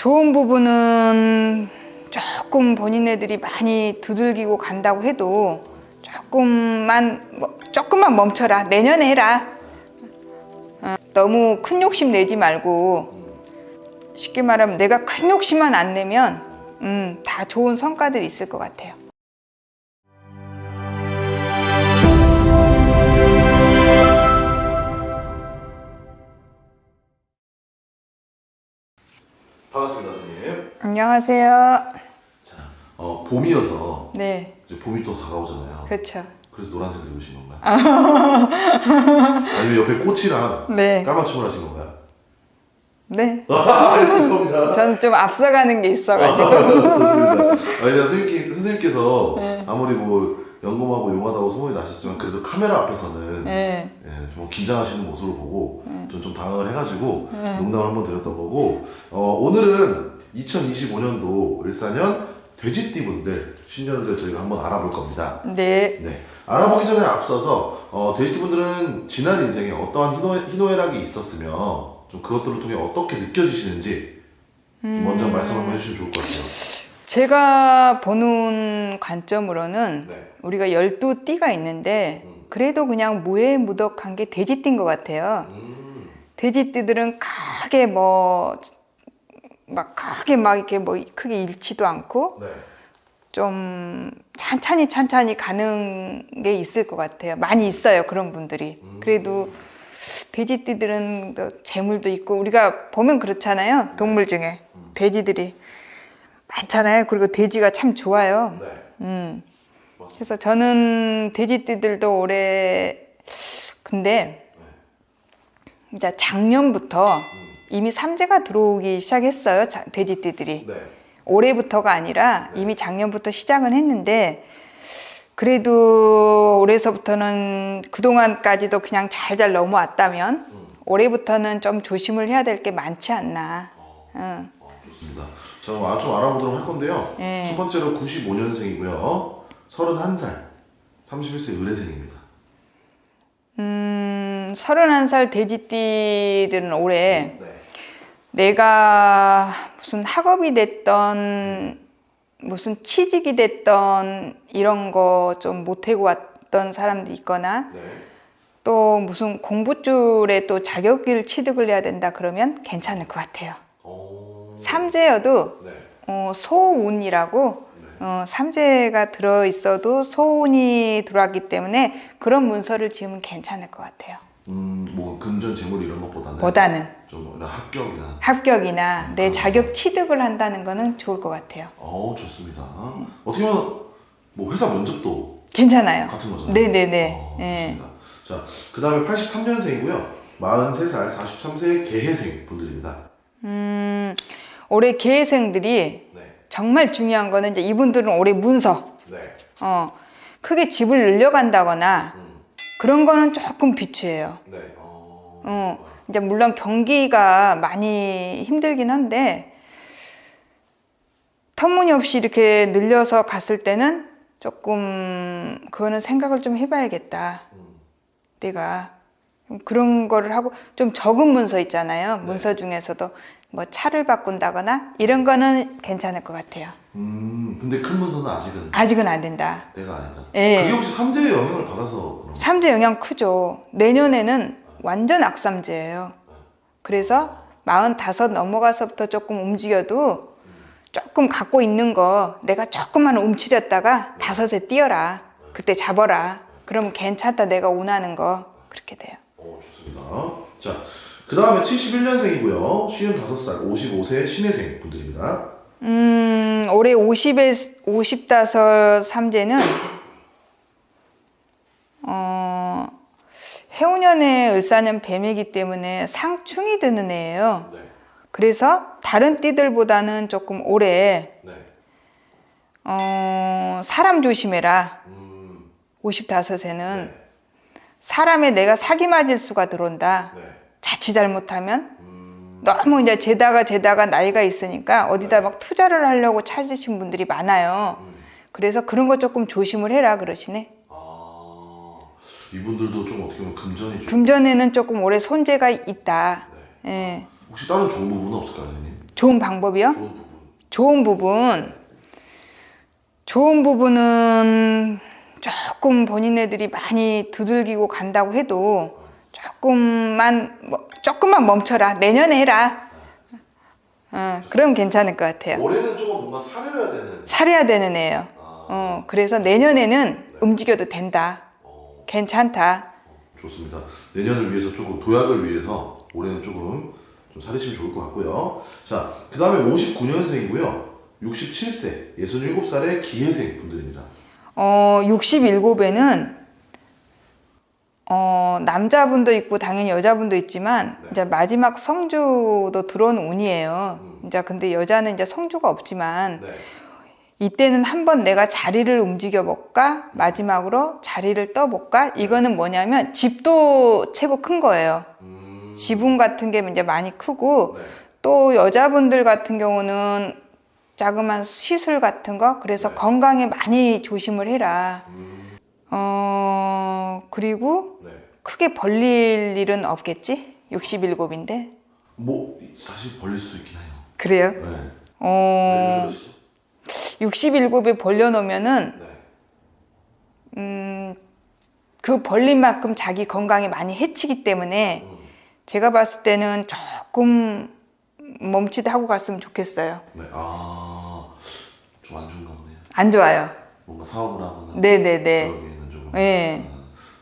좋은 부분은 조금 본인네들이 많이 두들기고 간다고 해도 조금만 뭐, 조금만 멈춰라 내년에 해라 어, 너무 큰 욕심 내지 말고 쉽게 말하면 내가 큰 욕심만 안 내면 음, 다 좋은 성과들이 있을 것 같아요. 안녕하세요. 자, 어, 봄이어서 네, 이제 봄이 또 다가오잖아요. 그렇죠. 그래서 노란색 입으신 건가요? 아니면 옆에 꽃이랑 네, 깔맞춤을 하신 건가요? 네. 아, 죄송합니다. 저는 좀 앞서가는 게 있어가지고. 좋습니다. 아니, 선생님께, 선생님께서 네. 아무리 뭐 연금하고 용하다고 소문이 나셨지만 그래도 카메라 앞에서는 네, 예, 좀 긴장하시는 모습을 보고 좀, 좀 당황을 해가지고 네. 농담을 한번 드렸던 거고 어, 오늘은 2025년도 일사년 돼지띠 분들 신년을 저희가 한번 알아볼 겁니다. 네, 네. 알아보기 전에 앞서서 어, 돼지띠 분들은 지난 인생에 어떠한 희노, 희노애락이 있었으며 좀 그것들을 통해 어떻게 느껴지시는지 좀 먼저 음. 말씀 한번 해주시면 좋을 것 같아요. 제가 보는 관점으로는 네. 우리가 열두 띠가 있는데 음. 그래도 그냥 무해무덕한 게 돼지띠인 것 같아요. 음. 돼지띠들은 크게 뭐 막 크게 막 이렇게 뭐 크게 잃지도 않고 네. 좀 찬찬히 찬찬히 가는 게 있을 것 같아요. 많이 있어요 그런 분들이. 음. 그래도 돼지띠들은 또 재물도 있고 우리가 보면 그렇잖아요. 동물 중에 음. 돼지들이 많잖아요. 그리고 돼지가 참 좋아요. 네. 음. 맞습니다. 그래서 저는 돼지띠들도 올해 근데 이제 작년부터 음. 이미 삼재가 들어오기 시작했어요. 자- 돼지띠들이. 네. 올해부터가 아니라 이미 작년부터 시작은 했는데 그래도 올해서부터는 그동안까지도 그냥 잘잘 넘어왔다면 음. 올해부터는 좀 조심을 해야 될 게 많지 않나. 응. 어, 좋습니다. 자, 그럼 아- 좀 알아보도록 할 건데요. 네. 첫 번째로 95년생이고요. 31살, 31세 의뢰생입니다. 음, 31살 돼지띠들은 올해 네. 내가 무슨 학업이 됐던 무슨 취직이 됐던 이런 거 좀 못하고 왔던 사람도 있거나 네. 또 무슨 공부줄에 또 자격을 취득을 해야 된다 그러면 괜찮을 것 같아요. 오. 삼재여도 네. 어, 소운이라고 네. 어, 삼재가 들어 있어도 소운이 들어왔기 때문에 그런 문서를 지으면 괜찮을 것 같아요. 음, 뭐 금전 재물 이런 것보다는 보다는 좀 이런 합격이나 합격이나 내 자격 취득을 한다는 거는 좋을 것 같아요. 어, 좋습니다. 어떻게 보면 뭐 회사 면접도 괜찮아요. 같은 거잖아요. 네네네. 어, 네. 좋습니다. 자, 그 다음에 83년생이고요. 43살, 43세 개해생 분들입니다. 음, 올해 개생들이 네. 정말 중요한 거는 이제 이분들은 올해 문서, 네. 어, 크게 집을 늘려간다거나 음. 그런 거는 조금 비추해요. 네. 어. 어, 이제 물론 경기가 많이 힘들긴 한데 터무니없이 이렇게 늘려서 갔을 때는 조금 그거는 생각을 좀 해봐야겠다. 음. 내가 좀 그런 거를 하고 좀 적은 문서 있잖아요. 네. 문서 중에서도 뭐 차를 바꾼다거나 이런 거는 괜찮을 것 같아요. 음, 근데 큰 문서는 아직은 아직은 안 된다. 내가 아니다. 예. 그게 혹시 삼재의 영향을 받아서 그런 삼재 영향 크죠. 내년에는 완전 악삼재예요. 그래서 마흔다섯 넘어가서부터 조금 움직여도 조금 갖고 있는 거 내가 조금만 움츠렸다가 다섯에 뛰어라. 그때 잡아라. 그러면 괜찮다. 내가 원하는 거 그렇게 돼요. 어, 좋습니다. 자, 그 다음에 71년생이고요. 55살, 55세 신혜생 분들입니다. 음, 올해 50에 50다섯 삼재는 어 해운년의 을사년 뱀이기 때문에 상충이 드는 애예요. 네. 그래서 다른 띠들보다는 조금 올해 네. 어, 사람 조심해라. 음, 55에는 네. 사람에 내가 사기 맞을 수가 들어온다. 네. 자칫 잘못하면 음, 너무 이제 재다가 재다가 나이가 있으니까 어디다 막 투자를 하려고 찾으신 분들이 많아요. 음. 그래서 그런 거 조금 조심을 해라 그러시네. 아, 이분들도 좀 어떻게 보면 금전이 좀. 금전에는 조금 올해 손재가 있다. 네. 예. 혹시 다른 좋은 부분은 없을까요, 선생님? 좋은 방법이요? 좋은 부분. 좋은 부분. 좋은 부분은 조금 본인네들이 많이 두들기고 간다고 해도 조금만 뭐, 조금만 멈춰라. 내년에 해라. 어, 그럼 괜찮을 것 같아요. 올해는 조금 뭔가 사려야 되는. 살해야 되는 애예요. 아, 어, 그래서 내년에는 움직여도 된다. 어, 괜찮다. 좋습니다. 내년을 위해서 조금 도약을 위해서 올해는 조금 좀 사리시면 좋을 것 같고요. 자, 그 다음에 59년생이고요. 67세, 67살의 기회생 분들입니다. 어, 67에는 어, 남자분도 있고 당연히 여자분도 있지만 네. 이제 마지막 성주도 들어온 운이에요. 음. 이제 근데 여자는 이제 성주가 없지만 네. 이때는 한번 내가 자리를 움직여 볼까? 마지막으로 자리를 떠 볼까? 이거는 뭐냐면 집도 최고 큰 거예요. 음, 지분 같은 게 이제 많이 크고 네. 또 여자분들 같은 경우는 자그마한 시술 같은 거 그래서 네. 건강에 많이 조심을 해라. 음, 어 그리고 네. 크게 벌릴 일은 없겠지? 67인데 뭐 사실 벌릴 수도 있긴 해요. 그래요? 네. 왜어 그러시죠? 67에 벌려놓으면은 네. 음, 그 벌린 만큼 자기 건강에 많이 해치기 때문에 음, 제가 봤을 때는 조금 멈칫 하고 갔으면 좋겠어요. 네. 아, 좀 안 좋은가 보네요. 안 좋아요. 뭔가 사업을 하거나 네네네. 네.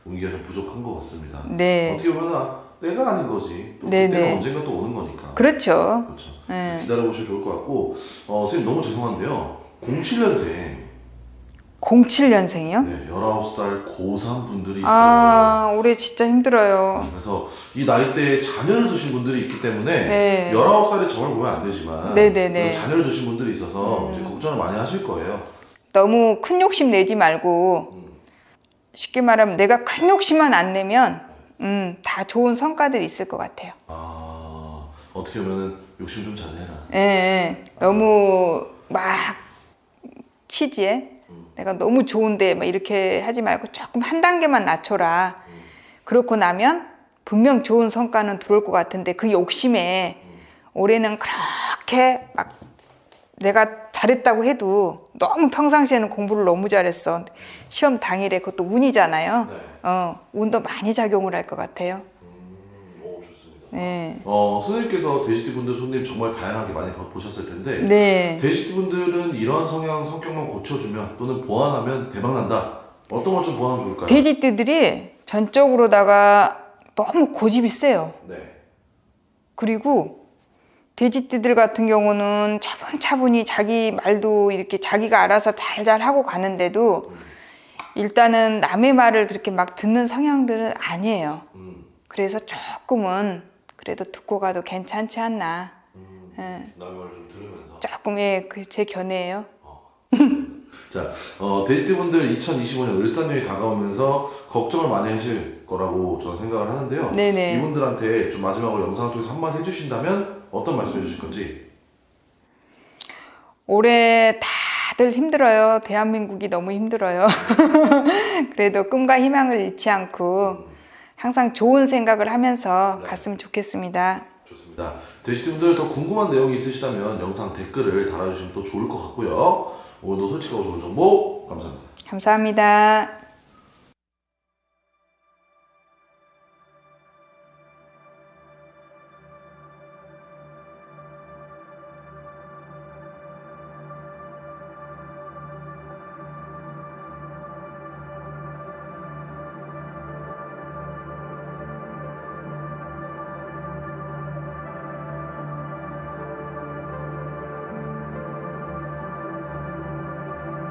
아, 운기가 좀 부족한 것 같습니다. 네. 어떻게 보면 아, 내가 아닌 거지. 또 네, 그때가 네. 언젠가 또 오는 거니까. 그렇죠. 그렇죠. 네. 기다려보시면 좋을 것 같고 어, 선생님 너무 죄송한데요. 07년생 07년생이요? 네, 19살 고3 분들이 있어요. 아, 올해 진짜 힘들어요. 그래서 이 나이대에 자녀를 두신 분들이 있기 때문에 네. 19살에 점을 보면 안 되지만 네네네. 음. 자녀를 두신 분들이 있어서 이제 걱정을 많이 하실 거예요. 너무 큰 욕심 내지 말고 음. 쉽게 말하면 내가 큰 욕심만 안 내면 음, 다 좋은 성과들이 있을 것 같아요. 아, 어떻게 보면은 욕심 좀 자제해라. 예, 예. 너무 막 치지에 음. 내가 너무 좋은데 막 이렇게 하지 말고 조금 한 단계만 낮춰라. 음. 그렇고 나면 분명 좋은 성과는 들어올 것 같은데 그 욕심에 올해는 그렇게 막 내가 잘했다고 해도 너무 평상시에는 공부를 너무 잘했어. 시험 당일에 그것도 운이잖아요. 네. 어, 운도 많이 작용을 할 것 같아요. 음, 오, 좋습니다. 네. 어, 선생님께서 돼지띠 분들 손님 정말 다양하게 많이 보셨을 텐데 네. 돼지띠 분들은 이런 성향 성격만 고쳐주면 또는 보완하면 대박 난다. 어떤 걸좀 보완하면 좋을까요? 돼지띠들이 전적으로다가 너무 고집이 세요. 네. 그리고 돼지띠들 같은 경우는 차분차분히 자기 말도 이렇게 자기가 알아서 잘잘 하고 가는데도 일단은 남의 말을 그렇게 막 듣는 성향들은 아니에요. 음, 그래서 조금은 그래도 듣고 가도 괜찮지 않나. 음, 예. 남의 말을 좀 들으면서. 조금 예, 그제 견해예요. 자, 어, 돼지띠 분들 2025년 을사년이 다가오면서 걱정을 많이 하실 거라고 저는 생각을 하는데요. 네네. 이분들한테 좀 마지막으로 영상을 통해서 한마디 해주신다면 어떤 말씀 해주실 건지. 올해 다들 힘들어요. 대한민국이 너무 힘들어요. 그래도 꿈과 희망을 잃지 않고 항상 좋은 생각을 하면서 네. 갔으면 좋겠습니다. 좋습니다. 돼지띠 분들 더 궁금한 내용이 있으시다면 영상 댓글을 달아주시면 또 좋을 것 같고요. 오늘도 솔직하고 좋은 정보 감사합니다. 감사합니다.